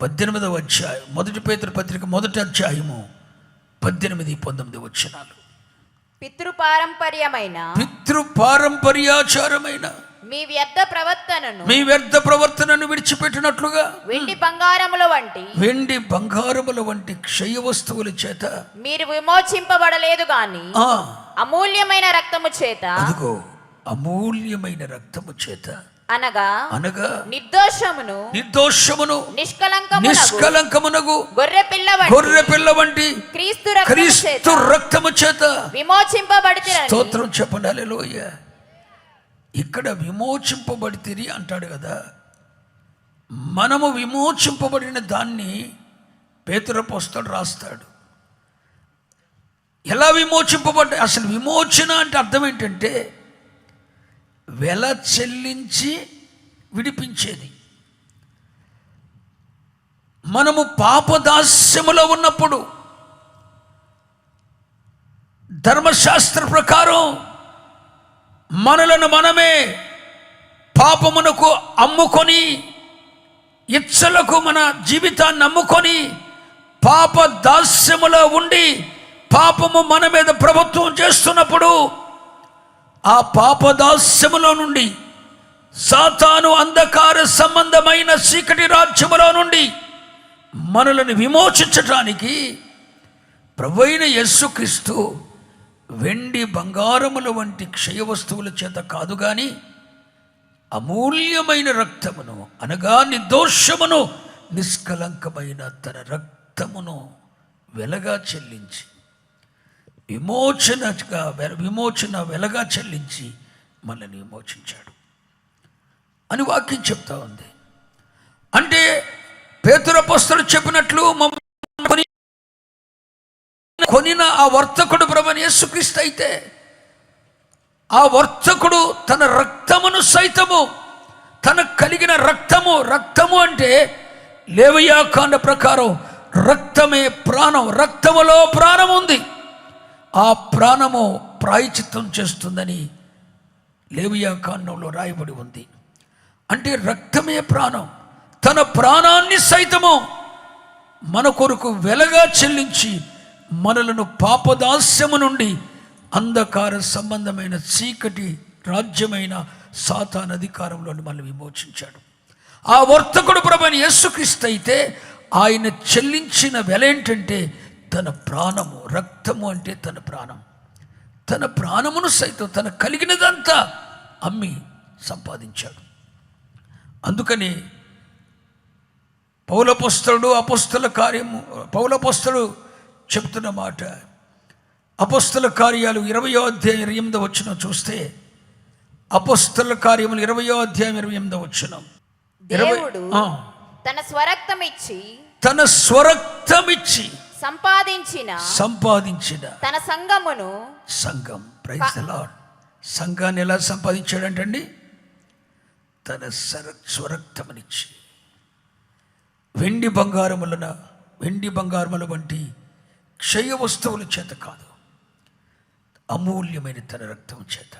పద్దెనిమిదవ అధ్యాయం. మొదటి పేతురు పత్రిక మొదటి అధ్యాయము పద్దెనిమిది పంతొమ్మిది వచ్చినాలు పితృపారంపర్యమైన పితృ పారంపర్యాచారమైన మీ వ్యర్థ ప్రవర్తనను మీ వ్యర్థ ప్రవర్తనను విడిచిపెట్టినట్లుగా వెండి బంగారముల వంటి వెండి బంగారముల వంటి క్షయ వస్తువుల చేత మీరు విమోచింపబడలేదు గాని అమూల్యమైన రక్తము చేత అదిగో అమూల్యమైన రక్తము చేత అనగా అనగా నిర్దోషమును నిర్దోషమును నిష్కలంకమునగు నిష్కలంకమునగు గొర్రె పిల్ల వంటి గొర్రె పిల్ల వంటి క్రీస్తు రక్తము క్రీస్తు చేత రక్తము చేత విమోచింపబడితే స్తోత్రం చెప్పండి హల్లెలూయ. ఇక్కడ విమోచింపబడితిరి అంటాడు కదా. మనము విమోచింపబడిన దాన్ని పేతురపోస్తాడు రాస్తాడు. ఎలా విమోచింపబడ్డ అసలు విమోచన అంటే అర్థం ఏంటంటే వెల చెల్లించి విడిపించేది. మనము పాపదాస్యములో ఉన్నప్పుడు ధర్మశాస్త్ర ప్రకారం మనలను మనమే పాపమునకు అమ్ముకొని ఇచ్చలకు మన జీవితాన్ని అమ్ముకొని పాప దాస్యములో ఉండి పాపము మన మీద ప్రభుత్వం చేస్తున్నప్పుడు ఆ పాపదాస్యములో నుండి సాతాను అంధకార సంబంధమైన చీకటి రాజ్యములో నుండి మనలను విమోచించటానికి ప్రభైన యస్సుక్రీస్తు వెండి బంగారముల వంటి క్షయ వస్తువుల చేత కాదు కానీ అమూల్యమైన రక్తమును అనగా నిర్దోషమును నిష్కలంకమైన తన రక్తమును వెలగా చెల్లించి విమోచనగా విమోచన వెలగా చెల్లించి మనల్ని విమోచించాడు. అని వాక్యం చెప్తా ఉంది. అంటే పేతురపస్తులు చెప్పినట్లు మమ్మల్ని కొనిన ఆ వర్తకుడు బ్రహ్మని యేసుక్రీస్తు అయితే ఆ వర్తకుడు తన రక్తమును సైతము తనకు కలిగిన రక్తము రక్తము అంటే లేవయాకాండ ప్రకారం రక్తమే ప్రాణం రక్తములో ప్రాణం ఉంది. ఆ ప్రాణము ప్రాయచిత్తం చేస్తుందని లేవియాకాండంలో రాయబడి ఉంది. అంటే రక్తమే ప్రాణం. తన ప్రాణాన్ని సైతము మన కొరకు వెలగా చెల్లించి మనలను పాపదాస్యము నుండి అంధకార సంబంధమైన చీకటి రాజ్యమైన సాతాన్ అధికారంలో మనల్ని విమోచించాడు. ఆ వర్తకుడు ప్రభని యేసుక్రీస్తు అయితే ఆయన చెల్లించిన వెల ఏంటంటే తన ప్రాణము రక్తము అంటే తన ప్రాణం. తన ప్రాణమును సైతం తన కలిగినదంతా అమ్మి సంపాదించాడు. అందుకని పౌలపుస్తలుడు అపుస్తల కార్యము పౌలపుస్తలు చెప్తున్న మాట అపుస్తల కార్యాలు ఇరవయో అధ్యాయం ఇరవై ఎనిమిదో వచ్చిన చూస్తే అపుస్తల కార్యములు ఇరవయో అధ్యాయం ఇరవై ఎనిమిదో వచ్చిన. తన స్వరక్తం ఇచ్చి తన స్వరక్తమిచ్చి సంపాదించిన సంపాదించిన తన సంఘమును సంఘం. ప్రైజ్ లాడ్ సంఘాన్ని ఎలా సంపాదించాడంటండి? తన సర స్వరక్తమనిచ్చి. వెండి బంగారములన వెండి బంగారముల వంటి క్షయ వస్తువుల చేత కాదు అమూల్యమైన తన రక్తం చేత.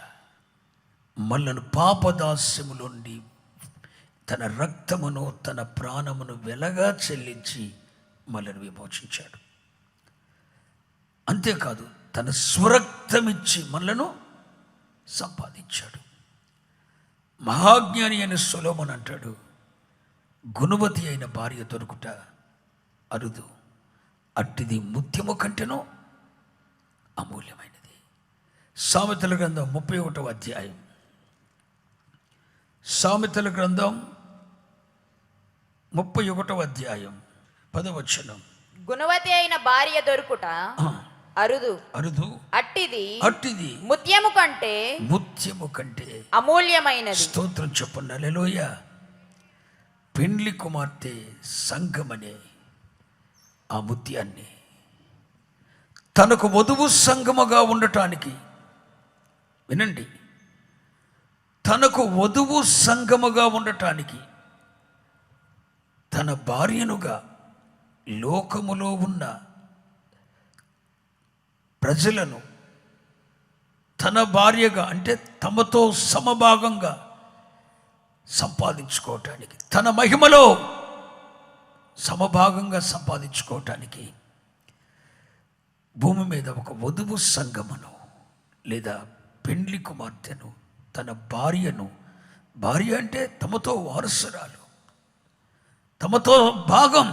మళ్ళను పాపదాస్యములోండి తన రక్తమును తన ప్రాణమును వెలగా చెల్లించి మనల్ని విమోచించాడు. అంతేకాదు తన స్వరక్తమిచ్చి మనలను సంపాదించాడు. మహాజ్ఞాని అయిన సొలోమన్ అంటాడు గుణవతి అయిన భార్య దొరుకుట అరుదు. అట్టిది ముత్యము కంటెనో అమూల్యమైనది. సామెతల గ్రంథం ముప్పై ఒకటవ అధ్యాయం. సామెతల గ్రంథం ముప్పై ఒకటవ అధ్యాయం పదవచనం. గుణవతి అయిన భార్య దొరుకుట అరుదు. అరుదు. అట్టిది. అట్టిది. ముత్యము కంటే ముత్యము కంటే అమూల్యమైనది. స్తోత్రం చెప్పండి. అలెలోయ పెండ్లి కుమార్తె సంఘమనే ఆ ముత్యాన్ని. తనకు వధువు సంగముగా ఉండటానికి వినండి. తనకు వధువు సంగముగా ఉండటానికి తన భార్యనుగా లోకములో ఉన్న ప్రజలను తన భార్యగా అంటే తమతో సమభాగంగా సంపాదించుకోవటానికి తన మహిమలో సమభాగంగా సంపాదించుకోవటానికి భూమి మీద ఒక వధువు సంగమను లేదా పెండ్లి కుమార్తెను తన భార్యను భార్య అంటే తమతో వారసురాలు తమతో భాగం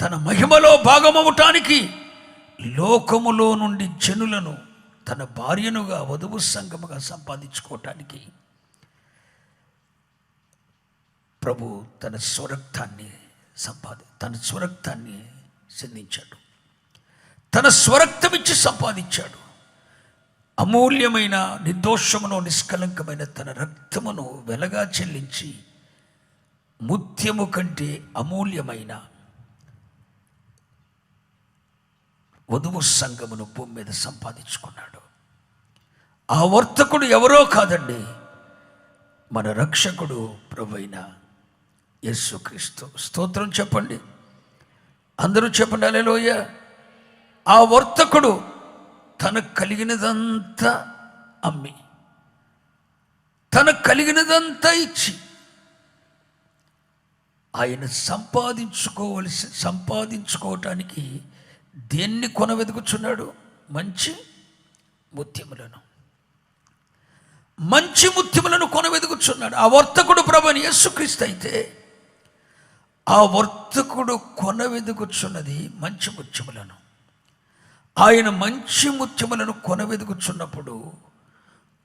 తన మహిమలో భాగమవటానికి లోకములో నుండి జనులను తన భార్యనుగా వధువు సంగముగా సంపాదించుకోవటానికి ప్రభు తన స్వరక్తాన్ని సంపాది తన స్వరక్తాన్ని సిద్ధించాడు తన స్వరక్తం ఇచ్చి సంపాదించాడు. అమూల్యమైన నిర్దోషమును నిష్కలంకమైన తన రక్తమును వెలగా చెల్లించి ముత్యము కంటే అమూల్యమైన వధువు సంఘమును భూమి మీద సంపాదించుకున్నాడు. ఆ వర్తకుడు ఎవరో కాదండి మన రక్షకుడు ప్రభైన యేసుక్రీస్తు. స్తోత్రం చెప్పండి. అందరూ చెప్పండి అలెలోయ ఆ వర్తకుడు తనకు కలిగినదంతా అమ్మి తనకు కలిగినదంతా ఇచ్చి ఆయన సంపాదించుకోవలసి సంపాదించుకోవటానికి దేన్ని కొనవెదుకుచున్నాడు మంచి ముత్యములను. మంచి ముత్యములను కొన వెతుకుచున్నాడు ఆ వర్తకుడు ప్రభుని యేసుక్రీస్తు అయితే ఆ వర్తకుడు కొన వెతుకుచున్నది మంచి ముత్యములను. ఆయన మంచి ముత్యములను కొన వెతుకుచున్నప్పుడు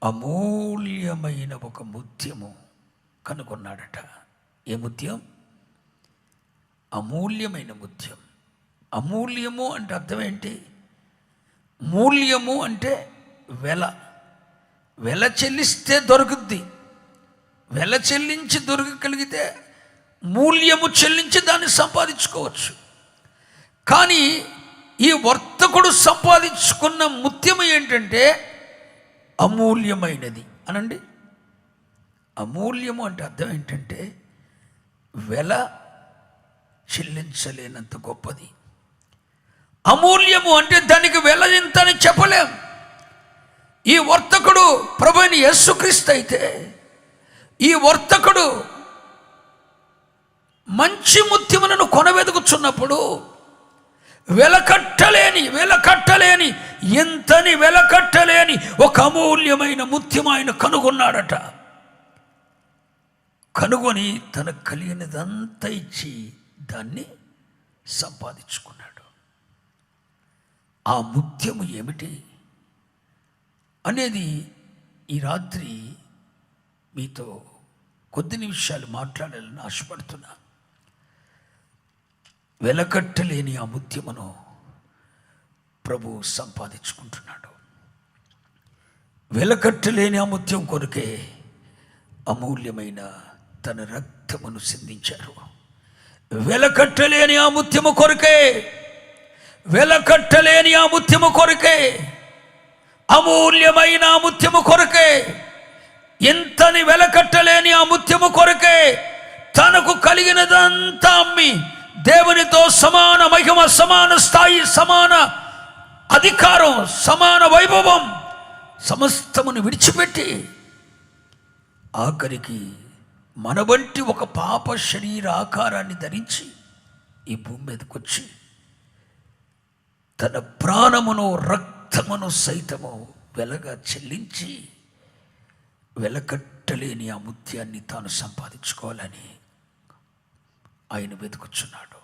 అమూల్యమైన ఒక ముత్యము కనుగొన్నాడట. ఏ ముత్యం? అమూల్యమైన ముత్యం. అమూల్యము అంటే అర్థం ఏంటి? మూల్యము అంటే వెల. వెల చెల్లిస్తే దొరుకుద్ది. వెల చెల్లించి దొరకగలిగితే మూల్యము చెల్లించి దాన్ని సంపాదించుకోవచ్చు. కానీ ఈ వర్తకుడు సంపాదించుకున్న ముత్యం ఏంటంటే అమూల్యమైనది. అనండి. అమూల్యము అంటే అర్థం ఏంటంటే వెల చెల్లించలేనంత గొప్పది. అమూల్యము అంటే దానికి వెల అని చెప్పలేం. ఈ వర్తకుడు ప్రభుని యేసుక్రీస్తు అయితే ఈ వర్తకుడు మంచి ముత్యములను కొనవెదుకుచున్నప్పుడు వెలకట్టలేని వెలకట్టలేని ఎంతని వెలకట్టలేని ఒక అమూల్యమైన ముత్యం ఆయన కనుగొన్నాడట. కనుగొని తనకు కలిగినదంతా ఇచ్చి దాన్ని సంపాదించుకున్నాడు. ఆ ముత్యము ఏమిటి? అనేది ఈ రాత్రి మీతో కొద్ది నిమిషాలు మాట్లాడాలని ఆశపడుతున్నా. వెలకట్టలేని ఆ ముత్యమును ప్రభు సంపాదించుకుంటున్నాడు. వెలకట్టలేని ఆ ముత్యం కొరకే అమూల్యమైన తన రక్తమును సిందించారు. వెలకట్టలేని ఆ ముత్యము కొరకే వెలకట్టలేని ఆ ముత్యము కొరకే అమూల్యమైన ఆ ముత్యము కొరకే ఇంతని వెలకట్టలేని ఆ ముత్యము కొరకే తనకు కలిగినదంతా అమ్మి దేవునితో సమాన మహిమ సమాన స్థాయి సమాన అధికారం సమాన వైభవం సమస్తమును విడిచిపెట్టి ఆఖరికి మన వంటి ఒక పాప శరీర ఆకారాన్ని ధరించి ఈ భూమి మీదకొచ్చి వచ్చి తన ప్రాణమును రక్తమును సైతము వెలగా చెల్లించి వెలకట్టలేని ఆ ముత్యాన్ని తాను సంపాదించుకోవాలని ఆయన వెతుకుచున్నాడు.